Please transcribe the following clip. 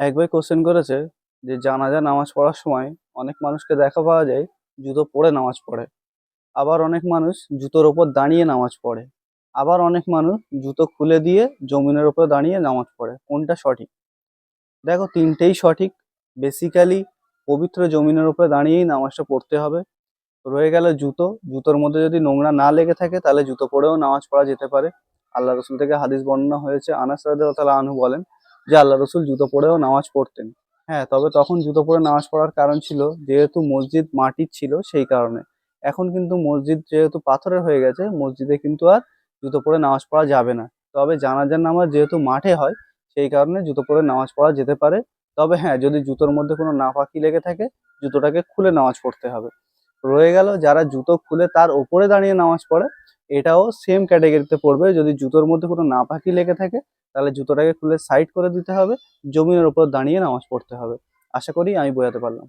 এক ভাই কোশ্চেন করেছে যে জানাজা, নামাজ পড়ার সময় অনেক মানুষকে দেখা পাওয়া যায় জুতো পরে নামাজ পড়ে। আবার অনেক মানুষ জুতোর ওপর দাঁড়িয়ে নামাজ পড়ে। আবার অনেক মানুষ জুতো খুলে দিয়ে জমিনের ওপর দাঁড়িয়ে নামাজ পড়ে। কোনটা সঠিক? দেখো, তিনটেই সঠিক। বেসিক্যালি পবিত্র জমিনের উপরে দাঁড়িয়েই নামাজটা পড়তে হবে। রয়ে গেল জুতো। জুতোর মধ্যে যদি নোংরা না লেগে থাকে, তাহলে জুতো পরেও নামাজ পড়া যেতে পারে। আল্লাহ রসুল থেকে হাদিস বর্ণনা হয়েছে। আনাস রাদিয়াল্লাহু আনহু বলেন যে আল্লাহ রসুল জুতো পরেও নামাজ পড়তেন। হ্যাঁ তবে তখন জুতো পরে নামাজ পড়ার কারণ ছিল যেহেতু মসজিদ মাটির ছিল সেই কারণে। এখন কিন্তু মসজিদ যেহেতু পাথরের হয়ে গেছে, মসজিদে কিন্তু আর জুতো পরে নামাজ পড়া যাবে না। তবে জানাজার নামাজ যেহেতু মাঠে হয়, সেই কারণে জুতো পরে নামাজ পড়া যেতে পারে। তবে হ্যাঁ যদি জুতোর মধ্যে কোনো নাপাকি লেগে থাকে, জুতোটাকে খুলে নামাজ পড়তে হবে। রয়ে গেল, যারা জুতো খুলে তার ওপরে দাঁড়িয়ে নামাজ পড়ে এটাও সেম ক্যাটাগরিতে পড়বে। যদি জুতোর মধ্যে কোনো নাপাকি লেগে থাকে, তাহলে জুতোটাকে খুলে সাইড করে দিতে হবে। জমিনের ওপর দাঁড়িয়ে নামাজ পড়তে হবে। আশা করি আমি বোঝাতে পারলাম।